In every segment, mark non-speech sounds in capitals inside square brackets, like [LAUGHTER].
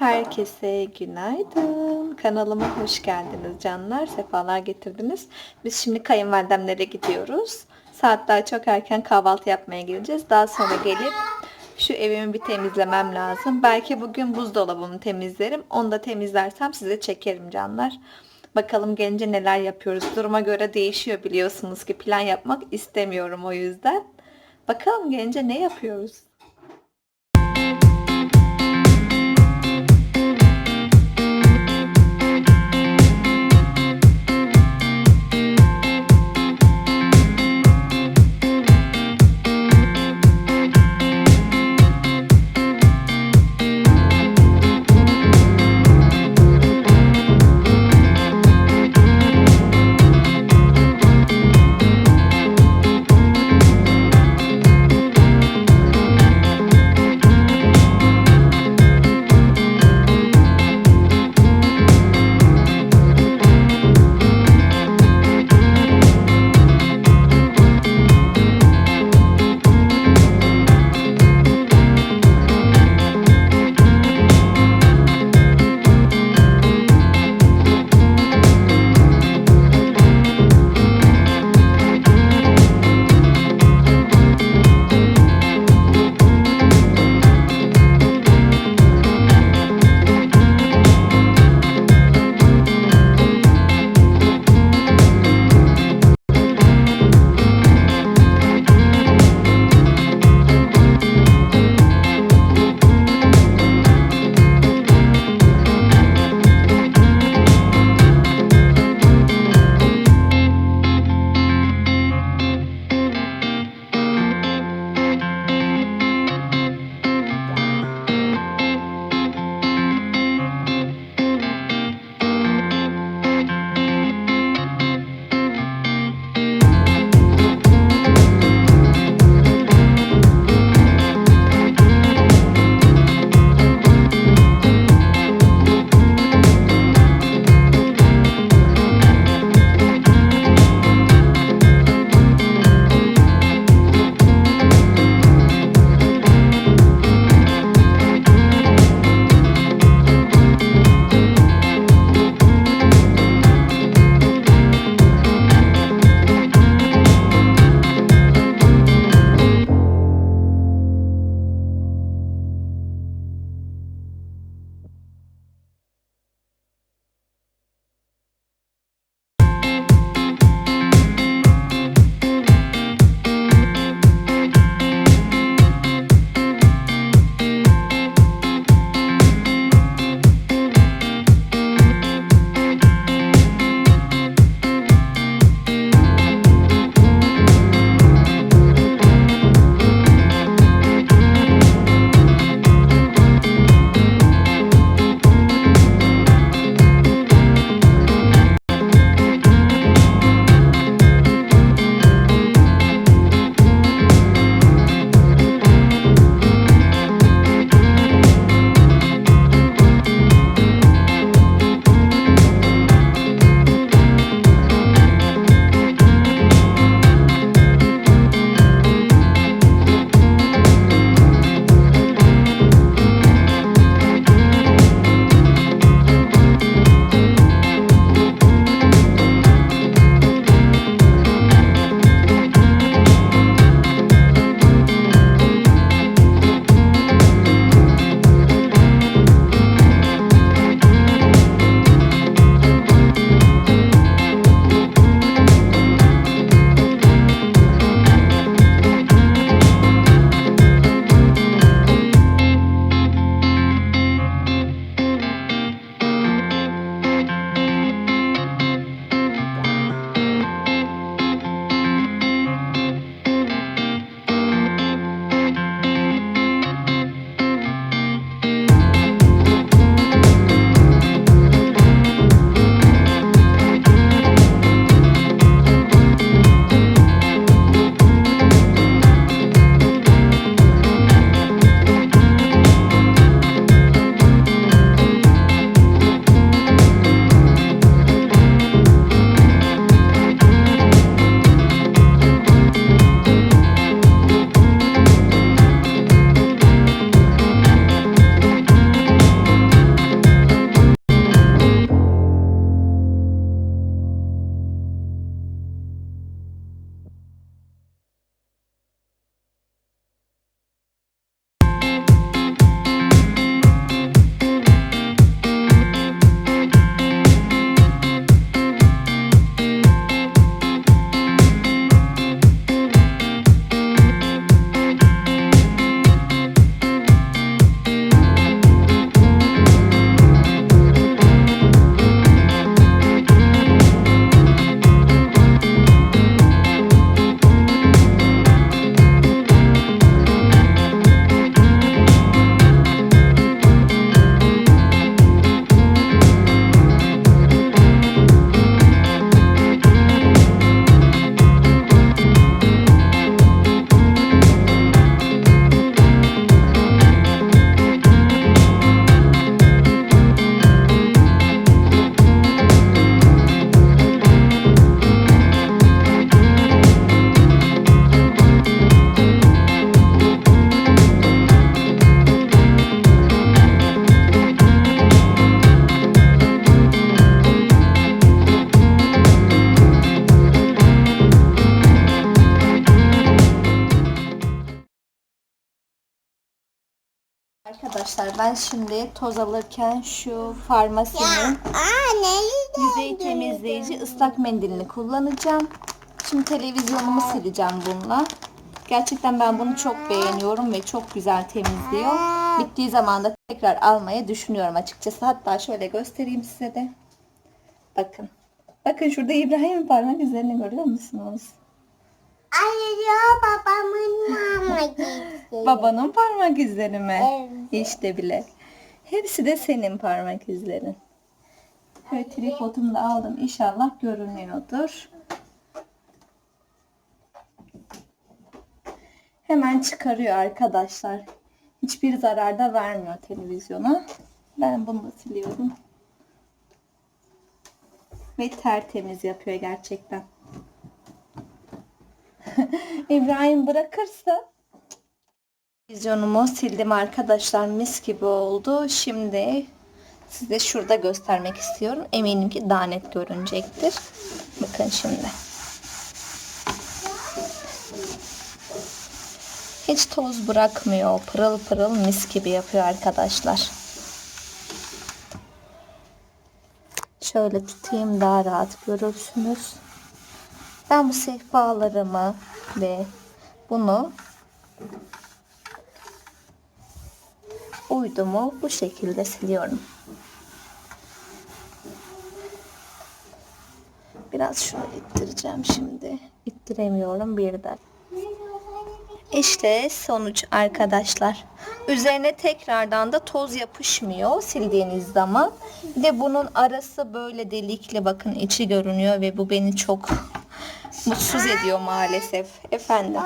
Herkese günaydın. Kanalıma hoş geldiniz canlar. Sefalar getirdiniz. Biz şimdi kayınvalidemlere gidiyoruz. Saat daha çok erken kahvaltı yapmaya geleceğiz. Daha sonra gelip şu evimi bir temizlemem lazım. Belki bugün buzdolabımı temizlerim. Onu da temizlersem size çekerim canlar. Bakalım gelince neler yapıyoruz. Duruma göre değişiyor biliyorsunuz ki plan yapmak istemiyorum o yüzden. Bakalım gelince ne yapıyoruz? Arkadaşlar ben şimdi toz alırken şu farmasinin yüzey temizleyici ıslak mendilini kullanacağım. Şimdi televizyonumu sileceğim bununla. Gerçekten ben bunu çok beğeniyorum ve çok güzel temizliyor. Bittiği zaman da tekrar almayı düşünüyorum açıkçası. Hatta şöyle göstereyim size de. Bakın. Bakın şurada İbrahim'in parmak izlerini görüyor musunuz? Arıyor babamın [LAUGHS] Babanın parmak izleri mi? Evet. İşte bile. Hepsi de senin parmak izlerin. Şöyle tripodumu da aldım. İnşallah görünüyordur. Hemen çıkarıyor arkadaşlar. Hiçbir zarar da vermiyor televizyona. Ben bunu da siliyorum. Ve tertemiz yapıyor gerçekten. [LAUGHS] İbrahim bırakırsa Vizyonumu sildim arkadaşlar. Mis gibi oldu. Şimdi size şurada göstermek istiyorum. Eminim ki daha net görünecektir. Bakın şimdi. Hiç toz bırakmıyor. Pırıl pırıl mis gibi yapıyor arkadaşlar. Şöyle tutayım daha rahat görürsünüz. Ben bu sehpalarımı ve bunu uydumu bu şekilde siliyorum. Biraz şunu ittireceğim şimdi. İttiremiyorum birden. İşte sonuç arkadaşlar. Üzerine tekrardan da toz yapışmıyor sildiğiniz zaman. Bir de bunun arası böyle delikli bakın içi görünüyor ve bu beni çok mutsuz ediyor maalesef. Efendim.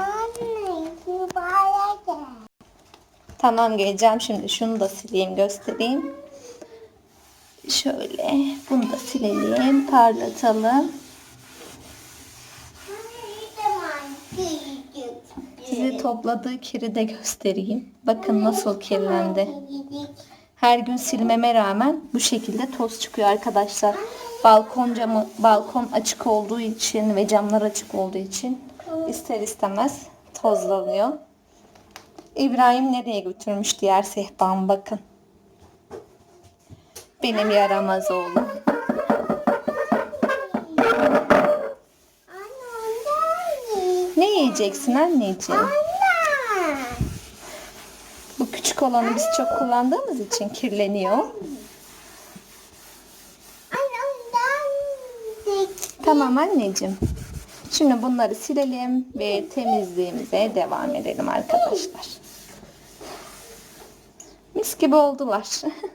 Tamam geleceğim şimdi. Şunu da sileyim göstereyim. Şöyle bunu da silelim parlatalım. Size topladığı kiri de göstereyim. Bakın nasıl kirlendi. Her gün silmeme rağmen bu şekilde toz çıkıyor arkadaşlar. Balkon camı balkon açık olduğu için ve camlar açık olduğu için ister istemez tozlanıyor. İbrahim nereye götürmüş diğer sehpam bakın. Benim yaramaz oğlum. Ne yiyeceksin anneciğim? Bu küçük olanı biz çok kullandığımız için kirleniyor. Tamam anneciğim. Şimdi bunları silelim ve temizliğimize devam edelim arkadaşlar. Mis gibi oldular. [LAUGHS]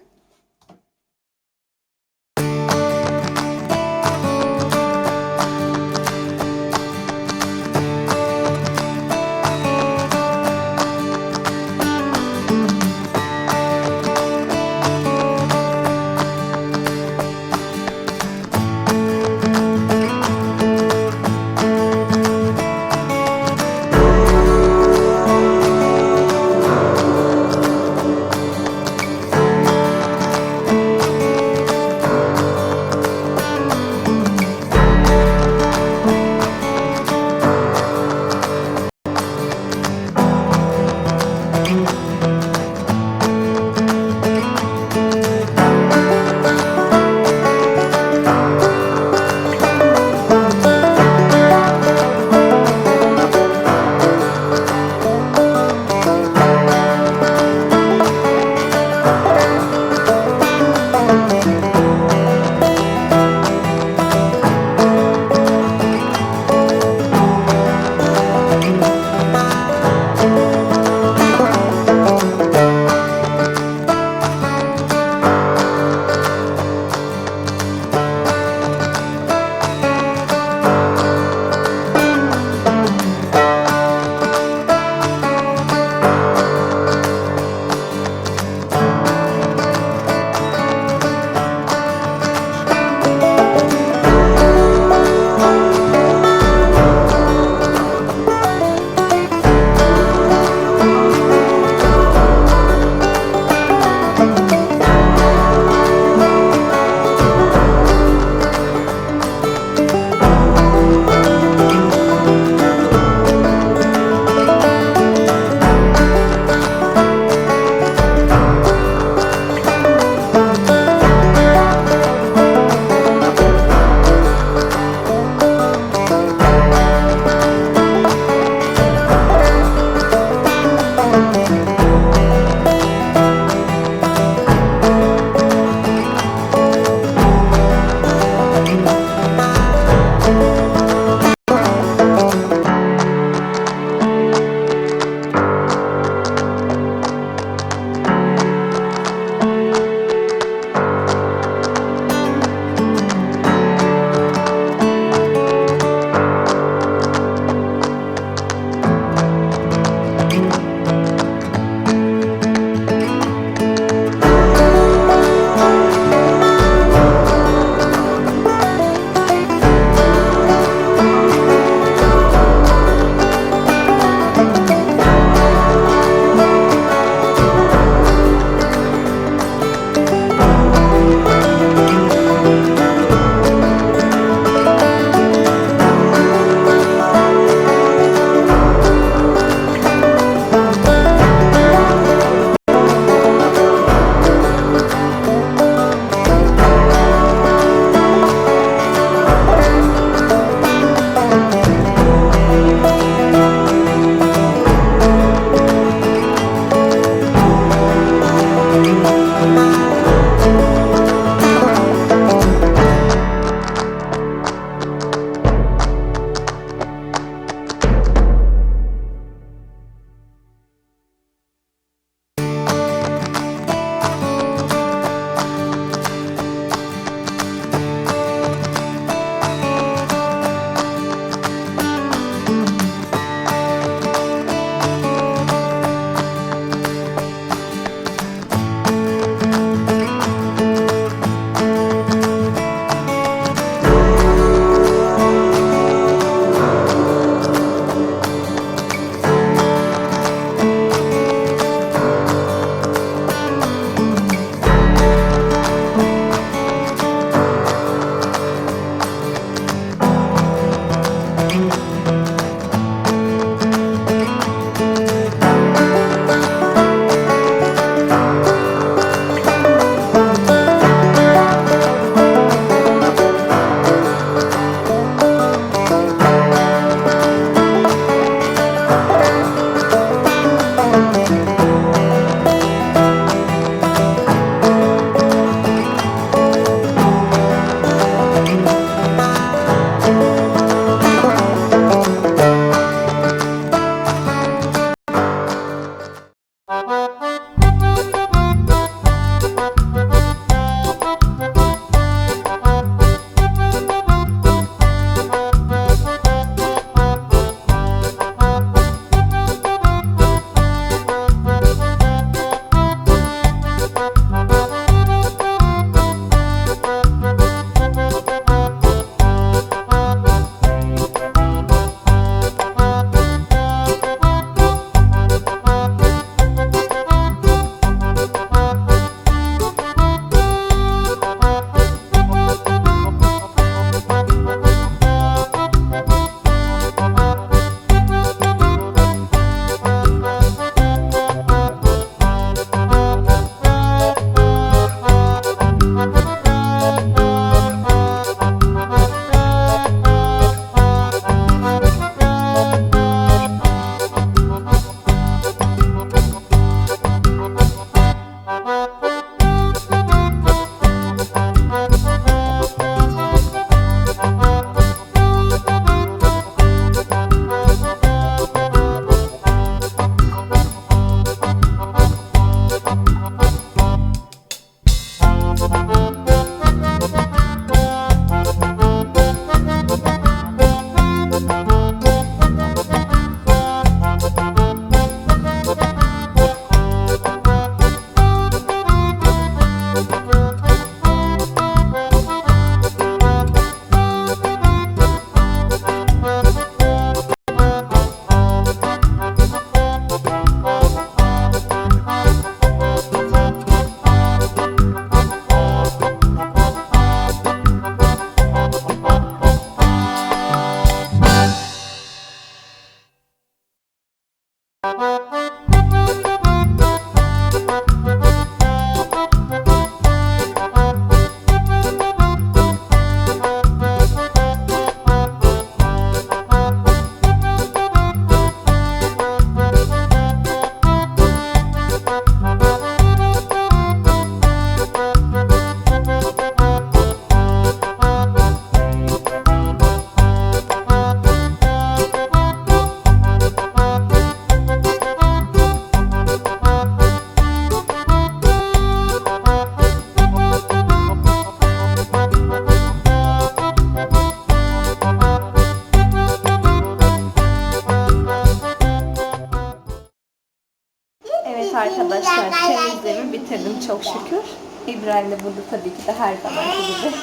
bitirdim çok şükür. İbrahim de burada tabii ki de her zamanki gibi.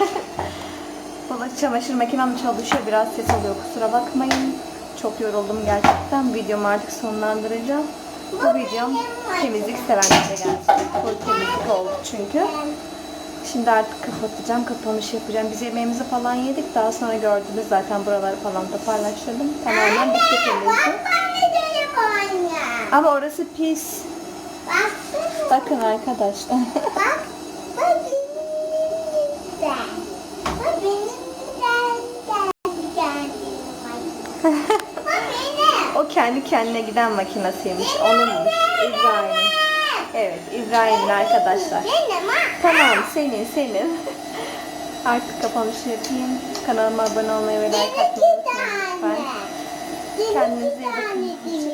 [LAUGHS] Bulaşık çamaşır makinem çalışıyor. Biraz ses oluyor kusura bakmayın. Çok yoruldum gerçekten. Videomu artık sonlandıracağım. Bu videom temizlik sevenlere gelsin. Full temizlik oldu çünkü. Şimdi artık kapatacağım. Kapanış yapacağım. Biz yemeğimizi falan yedik. Daha sonra gördünüz zaten buraları falan toparlaştırdım. Tamamen bitti temizlik. Ama orası pis. Bakın arkadaşlar. [LAUGHS] Bak, benim. O kendi kendine giden makinesiymiş. Onunmuş. İbrahim'in. Evet İbrahim'in arkadaşlar. Benim. Tamam senin senin. [LAUGHS] Artık kapanışı yapayım. Kanalıma abone olmayı ve like atmayı unutmayın Kendinize iyi bakın.